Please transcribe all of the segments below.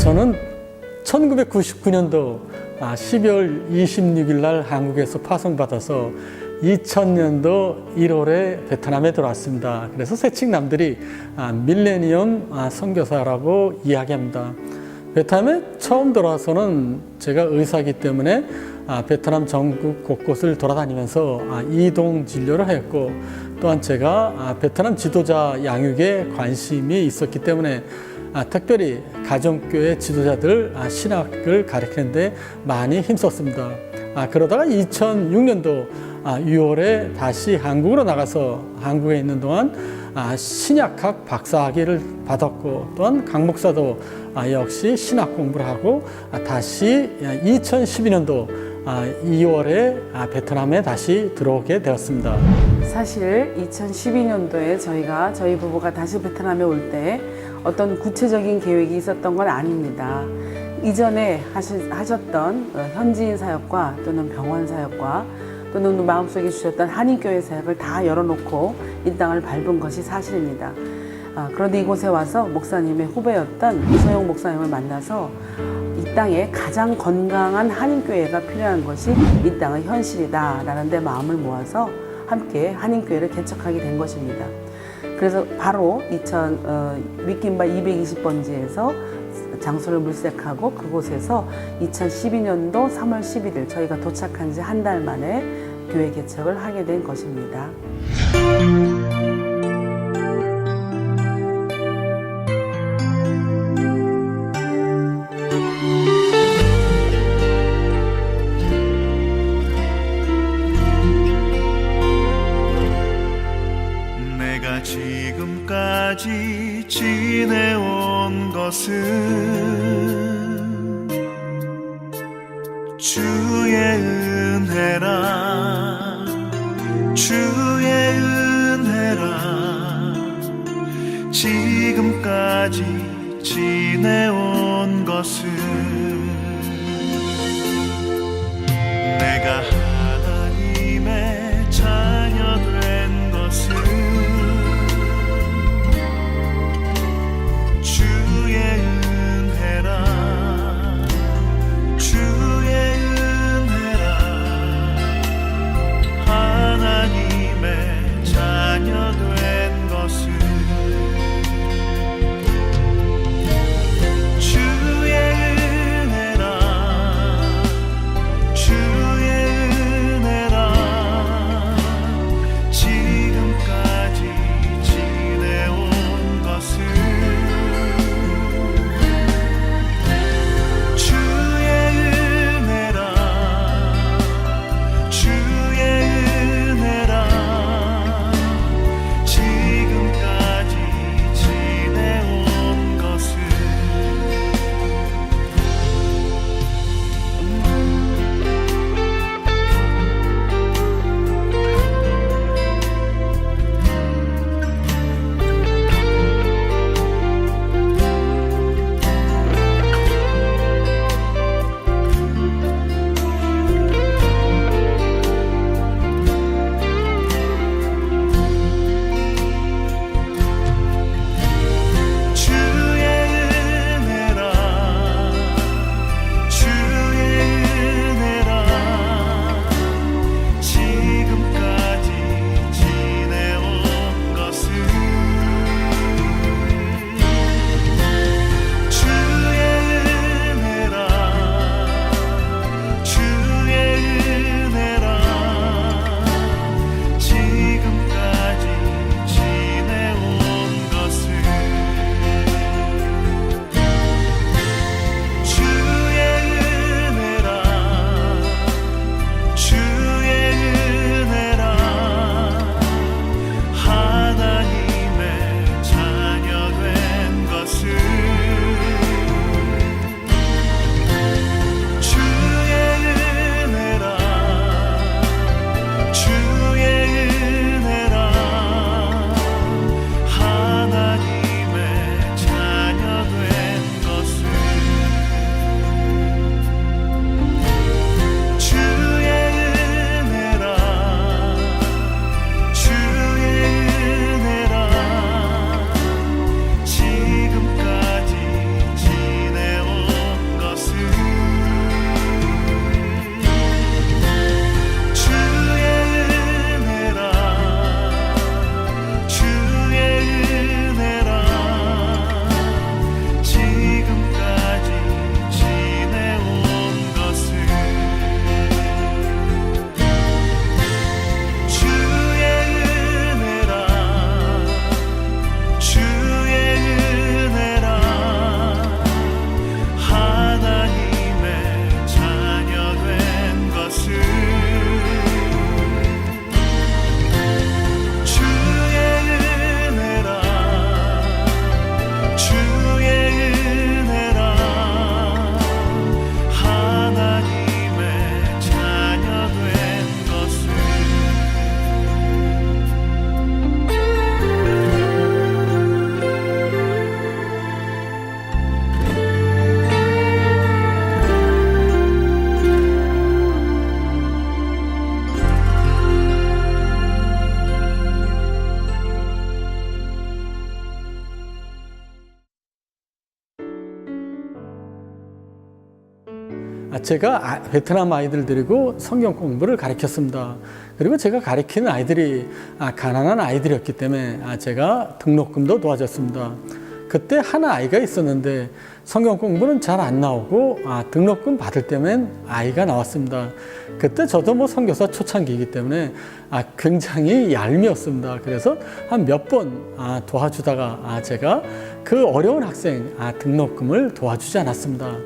저는 1999년도 12월 26일 날 한국에서 파송받아서 2000년도 1월에 베트남에 들어왔습니다. 그래서 새칭남들이 아, 밀레니엄 아, 선교사라고 이야기합니다. 베트남에 처음 들어와서는 제가 의사이기 때문에 아, 베트남 전국 곳곳을 돌아다니면서 아, 이동 진료를 했고 또한 제가 아, 베트남 지도자 양육에 관심이 있었기 때문에 아, 특별히 가정교회 지도자들 아, 신학을 가르치는데 많이 힘썼습니다. 아, 그러다가 2006년도 아, 6월에 다시 한국으로 나가서 한국에 있는 동안 아, 신약학 박사학위를 받았고 또한 강 목사도 아, 역시 신학 공부를 하고 아, 다시 2012년도 아, 2월에 아, 베트남에 다시 들어오게 되었습니다. 사실 2012년도에 저희가 저희 부부가 다시 베트남에 올 때 어떤 구체적인 계획이 있었던 건 아닙니다. 이전에 하셨던 어, 현지인 사역과 또는 병원 사역과 또는 마음속에 주셨던 한인교회 사역을 다 열어놓고 이 땅을 밟은 것이 사실입니다. 아, 그런데 이곳에 와서 목사님의 후배였던 이소영 목사님을 만나서 이 땅에 가장 건강한 한인교회가 필요한 것이 이 땅의 현실이다라는 데 마음을 모아서 함께 한인교회를 개척하게 된 것입니다. 그래서 바로 2000 어, 윗김바 220번지에서 장소를 물색하고 그곳에서 2012년도 3월 11일 저희가 도착한 지 한 달 만에 교회 개척을 하게 된 것입니다. 주의 은혜라. 주의 은혜라. 지금까지 지내온 것은 내가 제가 아- 베트남 아이들 데리고 성경 공부를 가르쳤습니다. 그리고 제가 가르치는 아이들이 아, 가난한 아이들이었기 때문에 아, 제가 등록금도 도와줬습니다. 그때 하나 아이가 있었는데 성경 공부는 잘 안 나오고 아, 등록금 받을 때면 아이가 나왔습니다. 그때 저도 뭐 선교사 초창기이기 때문에 아, 굉장히 얄미웠습니다. 그래서 한 몇번 아, 도와주다가 아, 제가 그 어려운 학생 아, 등록금을 도와주지 않았습니다.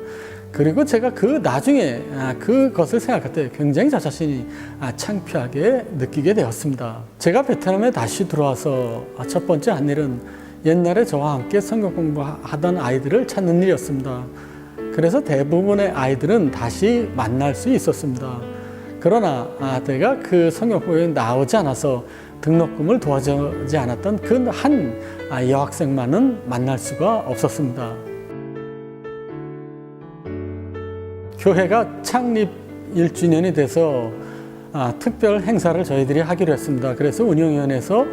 그리고 제가 그 나중에 아, 그것을 생각할 때 굉장히 저 자신이 아, 창피하게 느끼게 되었습니다. 제가 베트남에 다시 들어와서 아, 첫 번째 한 일은 옛날에 저와 함께 성경 공부하던 아이들을 찾는 일이었습니다. 그래서 대부분의 아이들은 다시 만날 수 있었습니다. 그러나 아, 내가 그 성경 공부에 나오지 않아서 등록금을 도와주지 않았던 그 한 여학생만은 만날 수가 없었습니다. 교회가 창립 1주년이 돼서 아, 특별 행사를 저희들이 하기로 했습니다. 그래서 운영위원회에서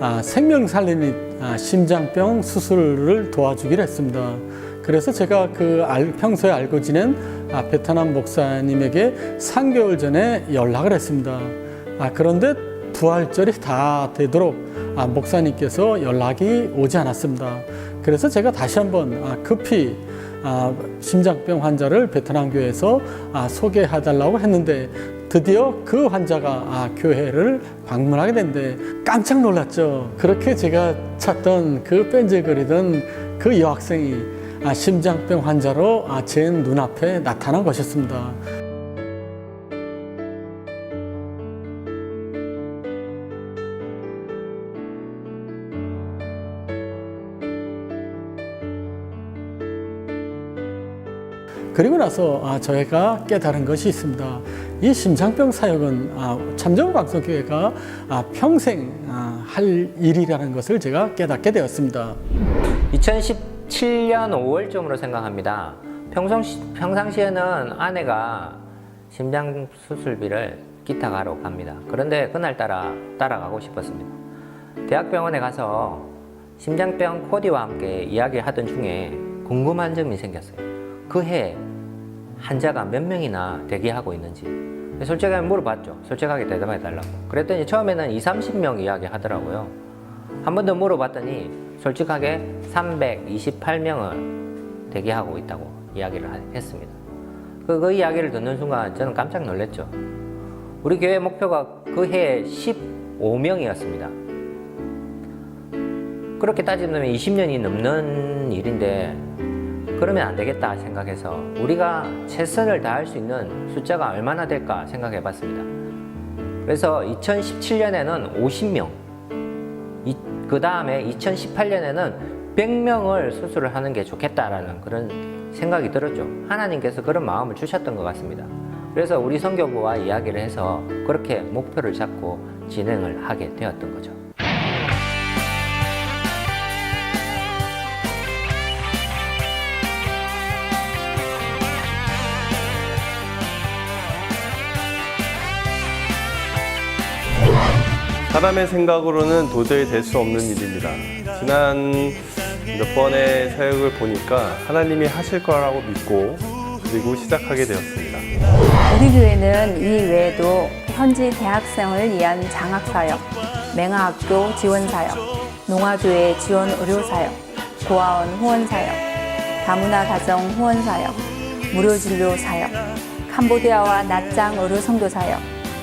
아, 생명 살리는 아, 심장병 수술을 도와주기로 했습니다. 그래서 제가 그 알- 평소에 알고 지낸 아, 베트남 목사님에게 3개월 전에 연락을 했습니다. 아, 그런데 부활절이 다 되도록 아, 목사님께서 연락이 오지 않았습니다. 그래서 제가 다시 한번 아, 급히 아, 심장병 환자를 베트남 교회에서 아, 소개해달라고 했는데 드디어 그 환자가 아, 교회를 방문하게 됐는데 깜짝 놀랐죠. 그렇게 제가 찾던 그 뺀질거리던 그 여학생이 아, 심장병 환자로 아, 제 눈앞에 나타난 것이었습니다. 그리고 나서 아, 저희가 깨달은 것이 있습니다. 이 심장병 사역은 아, 참정방송교회가 아, 평생 아, 할 일이라는 것을 제가 깨닫게 되었습니다. 2017년 5월쯤으로 생각합니다. 평상시, 평상시에는 아내가 심장 수술비를 기탁하러 갑니다. 그런데 그날따라 따라가고 싶었습니다. 대학병원에 가서 심장병 코디와 함께 이야기하던 중에 궁금한 점이 생겼어요. 그 해 환자가 몇 명이나 대기하고 있는지 솔직하게 물어봤죠. 솔직하게 대답해 달라고. 그랬더니 처음에는 2, 30명 이야기 하더라고요. 한 번 더 물어봤더니 솔직하게 328명을 대기하고 있다고 이야기를 하- 했습니다. 그, 그 이야기를 듣는 순간 저는 깜짝 놀랐죠. 우리 교회 목표가 그 해에 15명이었습니다. 그렇게 따지면 20년이 넘는 일인데 그러면 안 되겠다 생각해서 우리가 최선을 다할 수 있는 숫자가 얼마나 될까 생각해 봤습니다. 그래서 2017년에는 50명, 그 다음에 2018년에는 100명을 수술을 하는 게 좋겠다라는 그런 생각이 들었죠. 하나님께서 그런 마음을 주셨던 것 같습니다. 그래서 우리 성교부와 이야기를 해서 그렇게 목표를 잡고 진행을 하게 되었던 거죠. 사람의 생각으로는 도저히 될 수 없는 일입니다. 지난 몇 번의 사역을 보니까 하나님이 하실 거라고 믿고 그리고 시작하게 되었습니다. 우리 교회는 이 외에도 현지 대학생을 위한 장학사역, 맹아학교 지원사역, 농아교회 지원 의료사역, 고아원 후원사역, 다문화 가정 후원사역, 무료진료사역, 캄보디아와 낫장 의료 선교사역,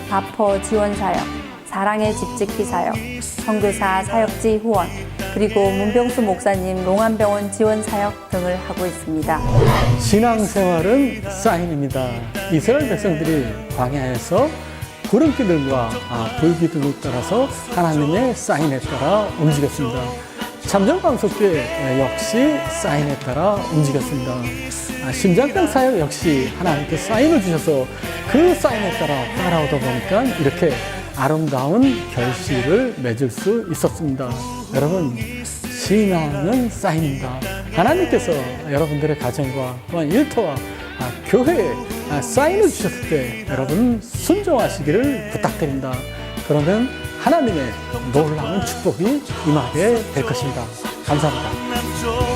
바퍼 지원사역, 사랑의 집 짓기 사역, 선교사 사역지 후원, 그리고 문병수 목사님 농안병원 지원 사역 등을 하고 있습니다. 신앙생활은 사인입니다. 이스라엘 백성들이 광야에서 구름기둥과 아, 불기둥을 따라서 하나님의 사인에 따라 움직였습니다. 참정방송교회 역시 사인에 따라 움직였습니다. 아, 심장병 사역 역시 하나님께 사인을 주셔서 그 사인에 따라 따라오다 보니까 이렇게 아름다운 결실을 맺을 수 있었습니다. 여러분, 신앙은 사인입니다. 하나님께서 여러분들의 가정과 또한 일터와 아, 교회에 아, 사인을 주셨을 때 여러분 순종하시기를 부탁드립니다. 그러면 하나님의 놀라운 축복이 임하게 될 것입니다. 감사합니다.